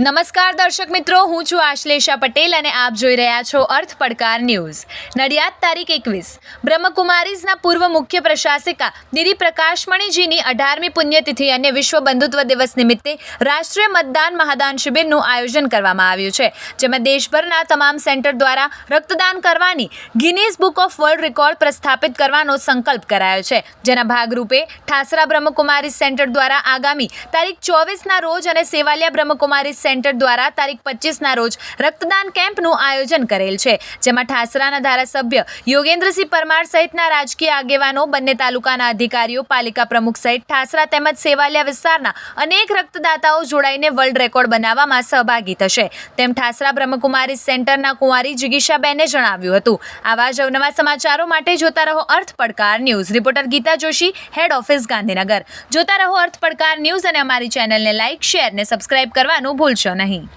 નમસ્કાર દર્શક મિત્રો, હું છું આશ્લેષા પટેલ અને આપ જોઈ રહ્યા છો અર્થ પડકાર ન્યૂઝ. નડિયાદ તારીખ એકવીસ. બ્રહ્મકુમારીઝના પૂર્વ મુખ્ય પ્રશાસિકા દીદી પ્રકાશમણીજીની અઢારમી પુણ્યતિથિ અને વિશ્વ બંધુત્વ દિવસ નિમિત્તે રાષ્ટ્રીય મતદાન મહાદાન શિબિરનું આયોજન કરવામાં આવ્યું છે, જેમાં દેશભરના તમામ સેન્ટર દ્વારા રક્તદાન કરવાની Guinness book of world record પ્રસ્થાપિત કરવાનો સંકલ્પ કરાયો છે. જેના ભાગરૂપે ઠાસરા બ્રહ્મકુમારી સેન્ટર દ્વારા આગામી તારીખ ચોવીસના રોજ અને સેવાલિયા બ્રહ્મકુમારી સેન્ટર દ્વારા તારીખ પચીસના રોજ રક્તદાન કેમ્પનું આયોજન કરેલ છે, જેમાં ઠાસરાના ધારાસભ્ય યોગેન્દ્રસિંહ પરમાર સહિતના રાજકીય આગેવાનો, બંને તાલુકાના અધિકારીઓ, પાલિકા પ્રમુખ સહિત ઠાસરા તેમજ સેવાલિયા વિસ્તારના અનેક રક્તદાતાઓ જોડાઈને વર્લ્ડ રેકોર્ડ બનાવવામાં સહભાગી થશે. તેમ ઠાસરા બ્રહ્મકુમારી સેન્ટરના કુંવારી જિગીશાબેને જણાવ્યું હતું. આવા જ અવનવા સમાચારો માટે જોતા રહો અર્થ પડકાર news. Reporter Gita Joshi, head office Gandhinagar. જોતા રહો અર્થ પડકાર ન્યૂઝ અને અમારી ચેનલને લાઇક શેર ને સબસ્ક્રાઇબ કરવાનું ભૂલશો નહીં.